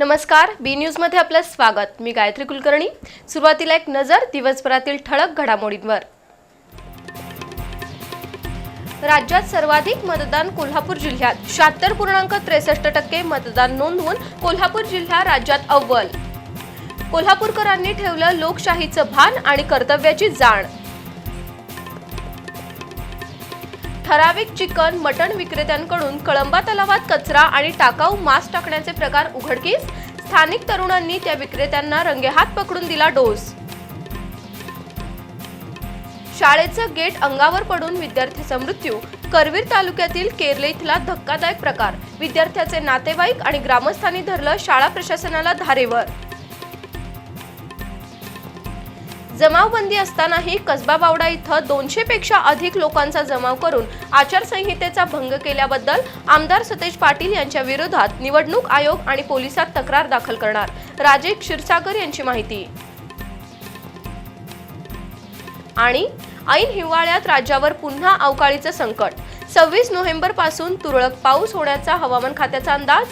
नमस्कार बी न्यूजमध्ये आपलं स्वागत. मी गायत्री कुलकर्णी. सुरुवातीला एक नजर दिवसभरातील ठळक घडामोडींवर. राज्यात सर्वाधिक मतदान कोल्हापूर जिल्ह्यात. शहात्तर पूर्णांक त्रेसष्ट टक्के मतदान नोंदवून कोल्हापूर जिल्हा राज्यात अव्वल. कोल्हापूरकरांनी ठेवलं लोकशाहीचं भान आणि कर्तव्याची जाण. ठराविक चिकन मटण विक्रेत्यांकडून कळंबा तलावात कचरा आणि टाकाऊ मांस टाकण्याचे प्रकार उघडकीस स्थानिक तरुणांनी त्या विक्रेत्यांना रंगेहात पकडून दिला डोस. शाळेचं गेट अंगावर पडून विद्यार्थ्याचा मृत्यू. करवीर तालुक्यातील केरले इथला धक्कादायक प्रकार. विद्यार्थ्याचे नातेवाईक आणि ग्रामस्थांनी धरलं शाळा प्रशासनाला धारेवर. जमावबंदी असतानाही कसबा बावडा इथं दोनशे पेक्षा अधिक लोकांचा जमाव करून आचारसंहितेचा भंग केल्याबद्दल आमदार सतेज पाटील यांच्या विरोधात निवडणूक आयोग आणि पोलिसात तक्रार दाखल करणार. राजे क्षीरसागर यांची माहिती. आणि ऐन हिवाळ्यात राज्यावर पुन्हा अवकाळीचं संकट. सव्वीस नोव्हेंबरपासून तुरळक पाऊस होण्याचा हवामान खात्याचा अंदाज?